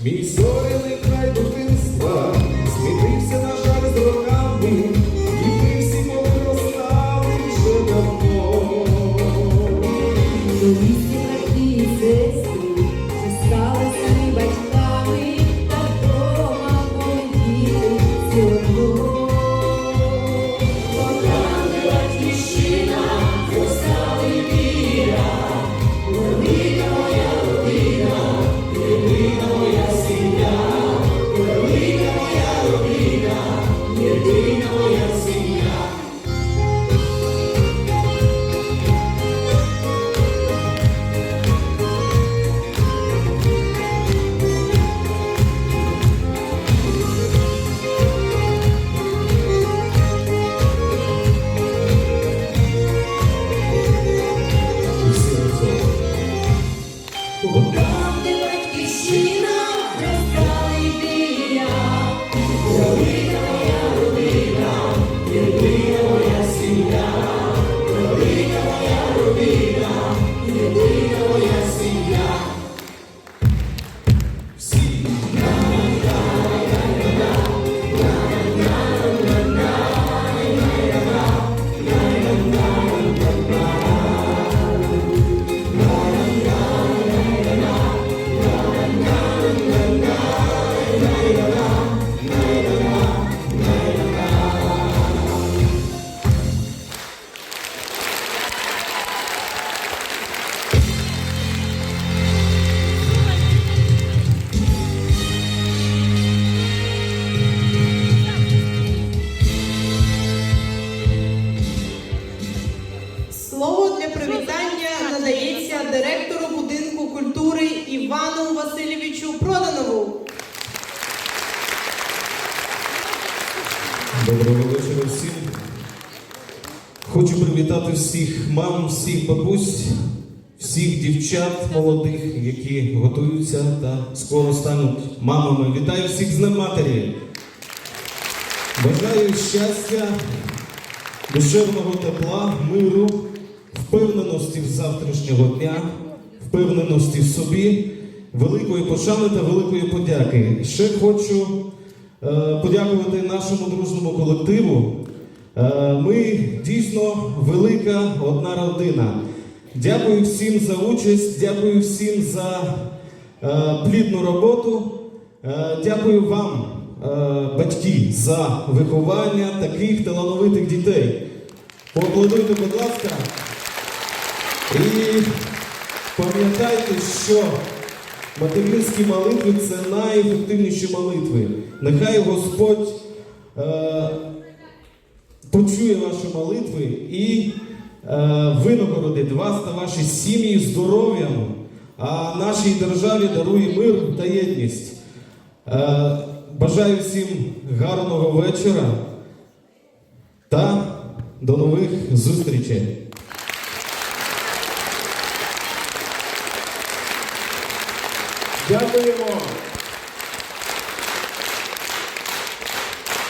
Missouri. Там, де батьківщина, Івану Васильовичу Проданову. Доброго вечора всім. Хочу привітати всіх мам, всіх бабусь, всіх дівчат молодих, які готуються та скоро стануть мамами. Вітаю всіх з Матері. Бажаю щастя, душевного тепла, миру, впевненості в завтрашнього дня, впевненості в собі, великої пошани та великої подяки. Ще хочу е, подякувати нашому дружному колективу. Е, Ми дійсно велика одна родина. Дякую всім за участь, дякую всім за е, плідну роботу. Дякую вам, батьки, за виховання таких талановитих дітей. Поаплодуйте, будь ласка. І пам'ятайте, що материнські молитви це найефективніші молитви. Нехай Господь е, почує ваші молитви і е, винагородить вас та ваші сім'ї здоров'ям, а нашій державі дарує мир та єдність. Е, бажаю всім гарного вечора та до нових зустрічей. Дякуємо.